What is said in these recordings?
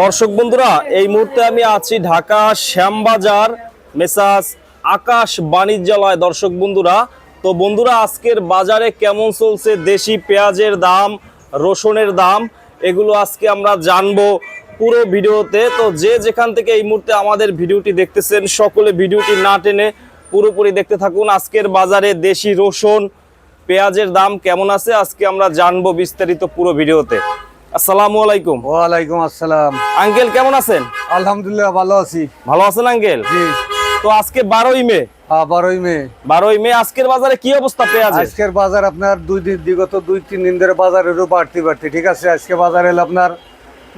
দর্শক বন্ধুরা, এই মুহূর্তে আমি আছি ঢাকা শ্যামবাজার মেসাজ আকাশ বাণিজ্যালয়। দর্শক বন্ধুরা, তো বন্ধুরা, আজকের বাজারে কেমন চলছে? দেশি পেঁয়াজের দাম, রসুনের দাম, এগুলো আজকে আমরা জানব পুরো ভিডিওতে। তো যে যেখান থেকে এই মুহূর্তে আমাদের ভিডিওটি দেখতেছেন, সকলে ভিডিওটি না টেনে পুরোপুরি দেখতে থাকুন। আজকের বাজারে দেশি রসুন, পেঁয়াজের দাম কেমন আছে, আজকে আমরা জানব বিস্তারিত পুরো ভিডিওতে। আসসালামু আলাইকুম। ওয়ালাইকুম আসসালাম। আঙ্কেল কেমন আছেন? আলহামদুলিল্লাহ ভালো আছি। ভালো আছেন আঙ্কেল? জি। তো আজকে বারোই মে। হ্যাঁ, বারোই মে। বারোই মে আজকের বাজারে কি অবস্থা পেঁয়াজের আজকের বাজার আপনার দুই দিন বিগত দুই তিন দিন ধরে বাজারেরও বাড়তি বাড়তি। ঠিক আছে আজকে বাজার আপনার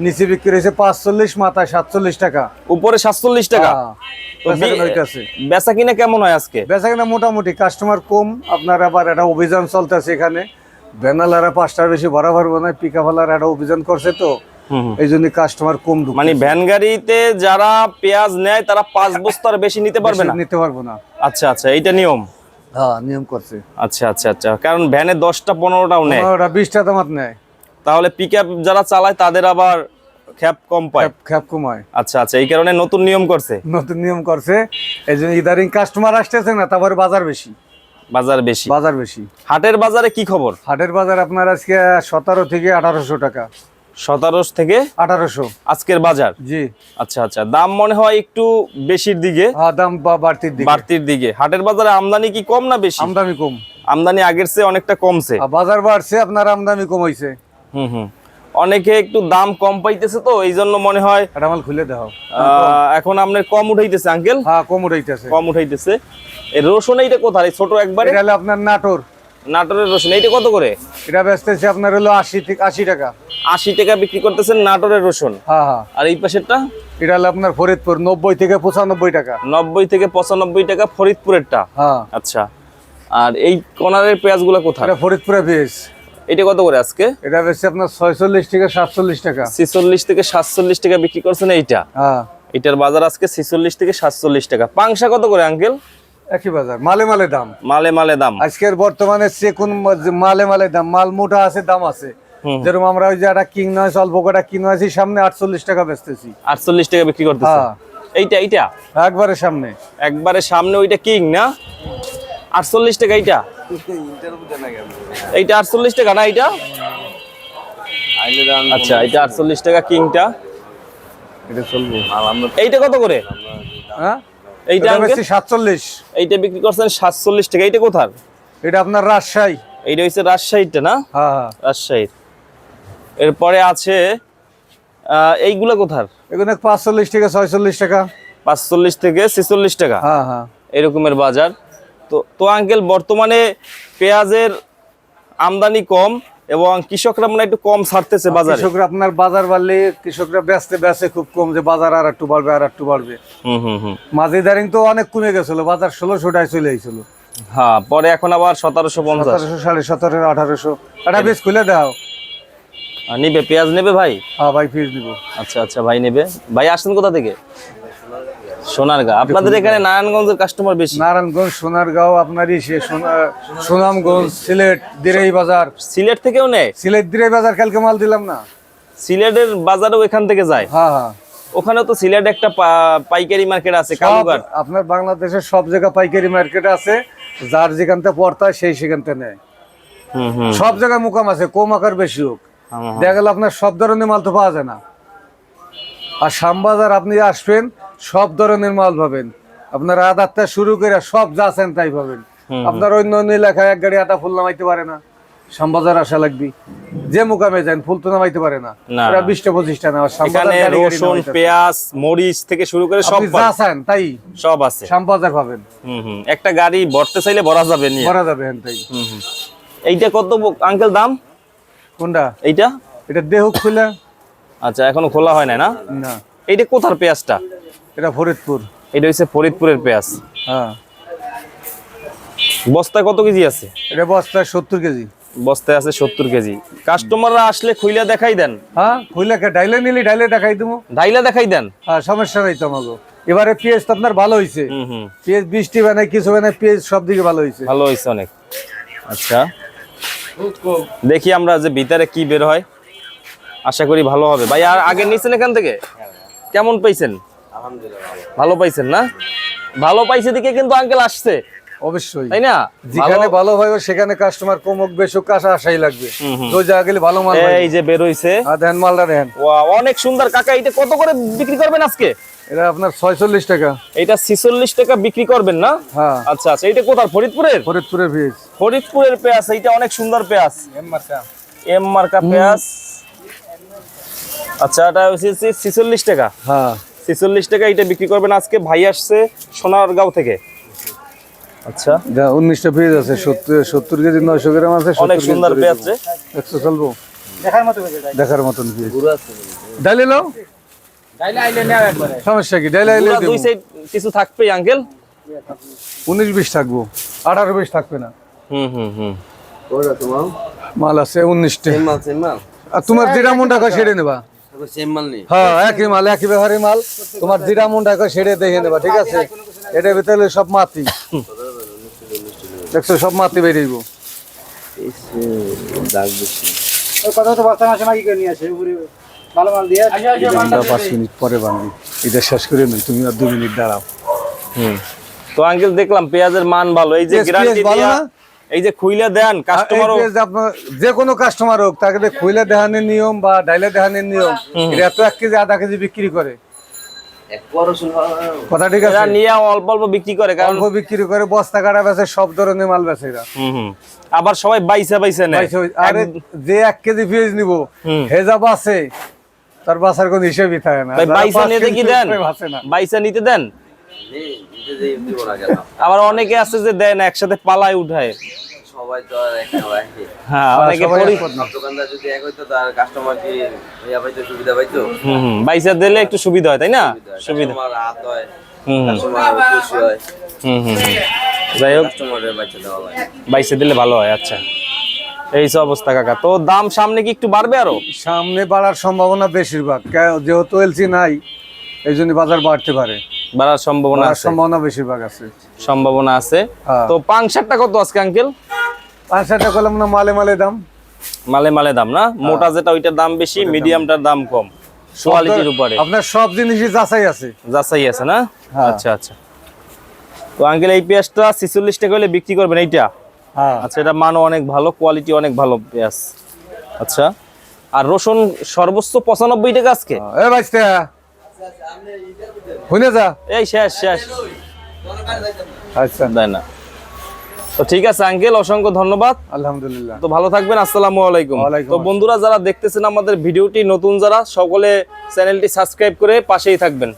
নিচে বিক্রি হয়েছে পাঁচচল্লিশ মাথায় সাতচল্লিশ টাকা। উপরে সাতচল্লিশ টাকা? হ্যাঁ। বেচা কিনা কেমন হয় আজকে? বেচা কিনা মোটামুটি কাস্টমার কম আপনার আবার একটা অভিযান চলতেছে এখানে। ভ্যানালারা পাঁচটার বেশি বরাবর বানায় পিকাফালার একটা অভিযান করছে তো। এই জন্য কাস্টমার কম। মানে ভ্যান গাড়িতে যারা পেঁয়াজ নেয় তারা পাঁচ বস্তার বেশি নিতে পারবে না? নিতে পারব না। আচ্ছা আচ্ছা এইটা নিয়ম? হ্যাঁ নিয়ম করছে। আচ্ছা আচ্ছা আচ্ছা কারণ ভ্যানে দশটা পনেরোটাও নেয়। ওরা বিশটা দামাত নেয়। তাহলে পিক যারা চালায় তাদের আবার খ্যাপ কম পায়। খ্যাপ- খ্যাপ কমায় আচ্ছা আচ্ছা এই কারণে নতুন নিয়ম করছে? নতুন নিয়ম করছে। এই জন্য ইদারিং কাস্টমার আসতেছে না তারপরে বাজার বেশি। বাজার বেশি। বাজার বেশি। হাটের বাজারে কি খবর? হাটের বাজার আপনার আজকে সতেরো থেকে আঠারোশো টাকা। সতেরোশ থেকে আঠারোশো। আজকের বাজার? জি। আচ্ছা আচ্ছা। দাম মনে হয় একটু বেশির দিকে। হ্যাঁ দাম বাড়তির দিকে। বাড়তির দিকে। হাটের বাজারে আমদানি কি কম না বেশি? আমদানি কম। আমদানি আগের চেয়ে অনেকটা কমছে। বাজার বাড়ছে আপনার আমদানি কম হয়েছে হুম হুম। অনেকে একটু দাম কম পাইতেছে তো এই জন্য মনে হয় মাল খুলে দাও। এখন আপনার কম উঠাইতেছে আঙ্কেল হ্যাঁ কম উঠাইতেছে। কম উঠাইতেছে। এই রসুন এইটা কোথায়? ছোট একবারে? এটা আপনার নাটোর। নাটোরের রসুন এইটা কত করে? এটা বেচতেছে আপনার হলো আশি থেকে আশি টাকা। আশি টাকা বিক্রি করতেছেন নাটোরের রসুন? হ্যাঁ হ্যাঁ। আর এই পাশেরটা? এটা হলো আপনার ফরিদপুর নব্বই থেকে পঁচানব্বই টাকা। নব্বই থেকে পঁচানব্বই টাকা ফরিদপুরেরটা? হ্যাঁ। আচ্ছা। আর এই কর্নারের পেঁয়াজগুলো কোথায়? এটা ফরিদপুরে বেশ এটা কত করে আজকে? এটা বেশি আপনার ছয়চল্লিশ থেকে সাতচল্লিশ টাকা। ছিচল্লিশ থেকে সাতচল্লিশ টাকা বিক্রি করছেন এইটা? হ্যাঁ। এটার বাজার আজকে ছিচল্লিশ থেকে সাতচল্লিশ টাকা। পাংশা কত করে আঙ্কেল? একই বাজার মালে মালে দাম। মালে মালে দাম। আজকের বর্তমানে সে কোন মালে মালে দাম মাল মোটা আছে দাম আছে। যেরকম আমরা ওই যে একটা কিং নয় অল্প কটা কিং আছি সামনে আটচল্লিশ টাকা বেচতেছি। আটচল্লিশ টাকা বিক্রি করতেছে। হ্যাঁ। এইটা এইটা? একবারে সামনে। একবারে সামনে ওইটা কিং না? আটচল্লিশ টাকা এইটা? এইটা আটচল্লিশ টাকা না এইটা? আচ্ছা এটা আটচল্লিশ টাকা কিংটা? এইটা কত করে? হ্যাঁ? এইটা সাতচল্লিশ। এইটা বিক্রি করছেন সাতচল্লিশ টাকা। এইটা কোথার? এটা আপনার রাজশাহী। এইটা হচ্ছে রাজশাহীটা না? হ্যাঁ হ্যাঁ। রাজশাহীর। এরপরে আছে এইগুলা কোথার? পাঁচচল্লিশ থেকে ছয়চল্লিশ টাকা। পাঁচচল্লিশ থেকে ছেচল্লিশ টাকা। হ্যাঁ হ্যাঁ। এরকমের বাজার। তো তো আঙ্কেল বর্তমানে পেঁয়াজের আমদানি কম এবং কৃষকরা মানে একটু কম ছাড়তেছে বাজারে। কৃষকরা আপনার বাজার বাড়লে কৃষকরা বেচতে বেচে খুব কম যে বাজার আর একটু বাড়বে আর একটু বাড়বে। মাঝে দারিং তো অনেক কমে গেছিল বাজার ষোলোশো টায় চলে আইছিল। হ্যাঁ পরে এখন আবার সতেরোশো পঞ্চাশ। সতেরোশো সাড়ে সতেরো আঠারোশো। একটা বেশ খুলে দাও। নিবে পেঁয়াজ নেবে ভাই? হ্যাঁ ভাই ফিস দিব আচ্ছা আচ্ছা ভাই নেবে। ভাই আসছেন কোথা থেকে? সোনারগা আপনাদের এখানে নারায়ণগঞ্জের কাস্টমার বেশি? নারায়ণগঞ্জ সোনারগাঁও আপনার ইসে সোনা- সুনামগঞ্জ সিলেট দিরাই বাজার। সিলেট থেকেও নেয়? সিলেট দিরাই বাজার কালকে মাল দিলাম না। সিলেটের বাজারও এখান থেকে যায়? হ্যাঁ হ্যাঁ। ওখানে তো সিলেট একটা পাইকারি মার্কেট আছে কালুঘাট আপনার বাংলাদেশের সব জায়গা পাইকারি মার্কেট আছে। যার যেখান থেকে পড়তে সেই সেখান থেকে নেয়। সব জায়গায় মুকাম আছে কম আকার বেশি হোক। দেখা গেল আপনার সব ধরনের মাল তো পাওয়া যায় না। আর শ্যামবাজার আপনি আসবেন সব ধরনের মাল পাবেন। আপনার আদারটা শুরু করে সব যা আছেন তাই পাবেন। আপনার অন্য অন্য এলাকায় এক গাড়ি আটা ফুল নামাইতে পারে না। শ্যামবাজার আসা লাগবে। যে মুকামে যান ফুল তো নামাইতে পারে না। ওরা বিশটা পঁচিশটা না এখানে রসুন পেঁয়াজ মরিচ থেকে শুরু করে সব যা চান তাই সব আছে। শ্যামবাজার পাবেন। হুম একটা গাড়ি ভরতে চাইলে ভরা যাবে নিয়ে। করা যাবে হ্যাঁ তাই। এইটা কত আঙ্কেল দাম? কোনটা? এইটা? এটা দেহ খুলে। আচ্ছা এখনও খোলা হয় না না? না। এইটা কোথার পেঁয়াজটা? এটা ফরিদপুর। এটা হচ্ছে ফরিদপুরের পেঁয়াজ। হ্যাঁ। বস্তায় কত কেজি আছে? এটা বস্তায় সত্তর কেজি। বস্তায় আছে সত্তর কেজি। কাস্টমাররা আসলে খুইলা দেখাই দেন। হ্যাঁ খুলে ডাইলে নিলি ডাইলে দেখাই দেবো ঢাইলা দেখাই দেন। হ্যাঁ সমস্যা নেই তো আমাকে এবারে পেঁয়াজ তো আপনার ভালো হয়েছে পেঁয়াজ বৃষ্টি বানায় কিছু বানায় পেঁয়াজ সব দিকে ভালো হয়েছে ভালো হয়েছে অনেক। আচ্ছা। দেখি আমরা যে ভিতরে কি বের হয়। আশা করি ভালো হবে। ভাই আর আগে নিয়েছেন এখান থেকে? কেমন পাইছেন? ভালো। পাইছেন না? ভালো পাইছে দিকে কিন্তু আঙ্কেল আসছে। অবশ্যই। তাই না? যেখানে ভালো- ভালো সেখানে কাস্টমার কমক বেশক কাছে আসাই লাগবে। হুম, হুম। তো জায়গা গেলে ভালো মাল এই যে বেরোইছে আর দেন মালটা দেন। অনেক সুন্দর। কাকা এটা কত করে বিক্রি করবেন আজকে? এটা আপনার ছয়চল্লিশ টাকা। এটা ছিচল্লিশ টাকা বিক্রি করবেন না? হ্যাঁ। আচ্ছা আচ্ছা। এটা কোথার? ফরিদপুরের? ফরিদপুরের পেঁয়াজ। এটা অনেক সুন্দর পেঁয়াজ। এম মার্কা। পেঁয়াজ। আচ্ছা এটা হচ্ছে ছিচল্লিশ টাকা। হ্যাঁ। ছিচল্লিশ টাকা এটা বিক্রি করবেন আজকে। ভাই আসছে সোনারগাঁও থেকে। আচ্ছা। যা উনিশটা পেজ আছে সত্তর সত্তর কেজি নয়শো গ্রাম আছে অনেক সুন্দর দেবো। একশো চলবো? দেখার মতন পেঁয়াজ। ডাইলে নাও। সমস্যা কি? ডাইলে আইলে দুই সাইড কিছু থাকবেই আঙ্কেল? উনিশ বিশ থাকব। আঠারো বিশ থাকবে না। হুম হুম হুম। তোমার? মাল আছে উনিশটা। মাল আর তোমার যেটা মন টাকা সেরে নেবা? হ্যাঁ একই মাল একই ব্যাপারে মাল। তোমার যেটা মন টাকা সেরে দেখে নেবা ঠিক আছে? এটার ভিতরে সব মাটি। দেখছ সব মাটি বেরিয়ে দাগ পাঁচ মিনিট পরে বানবি। এটা শেষ করে নেই তুমি আর দু মিনিট দাঁড়াও। হুম। তো আঙ্কেল দেখলাম পেঁয়াজের মান ভালো। এই যে গ্যারান্টি? এই যে খুইলা দেন আপনার যে কোনো কাস্টমার হোক তাকে খুইলা দেহানের নিয়ম বা ডাইলে দেহানের নিয়ম এটা এত এক কেজি আধা কেজি বিক্রি করে। এক বড় শুন কথা ঠিক আছে? নিয়ে অল্প অল্প বিক্রি করে কারণ অল্প বিক্রি করে বস্তা কাটা বেচে সব ধরনের মাল বেচে এরা। আবার সবাই বাইসা বাইসা নেয়। আরে যে এক কেজি পেঁয়াজ নিব হুম। হেজা বাসে তার বাসার কোনো হিসেবই থাকে না। বাইসা নিতে কি দেন? না। বাইসা নিতে দেন? আবার অনেকে আছে যে দেন একসাথে পালায় উঠায়। সবাই তো আর এক না একই হ্যাঁ অনেকে সবাই পরি- একমত না। সব দোকানদার যদি এক হইতো তার কাস্টমার কি ইয়া পাইতো সুবিধা পাইতো? হুম হুম বাইসা দিলে একটু সুবিধা হয় তাই না? সুবিধা কাস্টমার হাত হয় হুম হুম। কাস্টমার খুশি হয়। হুম হুম হুম। যাই হোক। কাস্টমারের বাচ্চা দেওয়া হয়। বাইসে দিলে ভালো হয় আচ্ছা। এই সব অবস্থা কাকা। তো দাম সামনে কি একটু বাড়বে আরও? সামনে বাড়ার সম্ভাবনা বেশিরভাগ। যেহেতু এলসি নাই এই জন্য বাজার বাড়তে পারে। বাড়ার সম্ভাবনা আছে। সম্ভাবনা বেশিরভাগ আছে। সম্ভাবনা আছে। হ্যাঁ। তো পাংশারটা কত আজকে আঙ্কেল? হাজার করলাম না মালে মালে দাম। মালে মালে দাম না? মোটা যেটা ওইটার দাম বেশি মিডিয়ামটার দাম কম। কোয়ালিটির উপরে। আপনার সব জিনিসই যাচাই আছে। যাচাই আছে না? হ্যাঁ। আচ্ছা আচ্ছা। তো আঙ্কেল এই পেঁয়াজটা ছিচল্লিশ টাকা হলে বিক্রি করবেন এইটা? হ্যাঁ। আচ্ছা এটা মানও অনেক ভালো কোয়ালিটি অনেক ভালো পেঁয়াজ। আচ্ছা। আর রসুন সর্বোচ্চ পঁচানব্বই টাকা আজকে? এ বাইস্তা যা। এই শেষ শেষ। আচ্ছা। তাই না। তো ঠিক আছে আঙ্কেল অসংখ্য ধন্যবাদ। আলহামদুলিল্লাহ। তো ভালো থাকবেন আসসালামু আলাইকুম। তো বন্ধুরা যারা দেখতেছেন আমাদের ভিডিওটি নতুন যারা সকলে চ্যানেলটি সাবস্ক্রাইব করে পাশেই থাকবেন।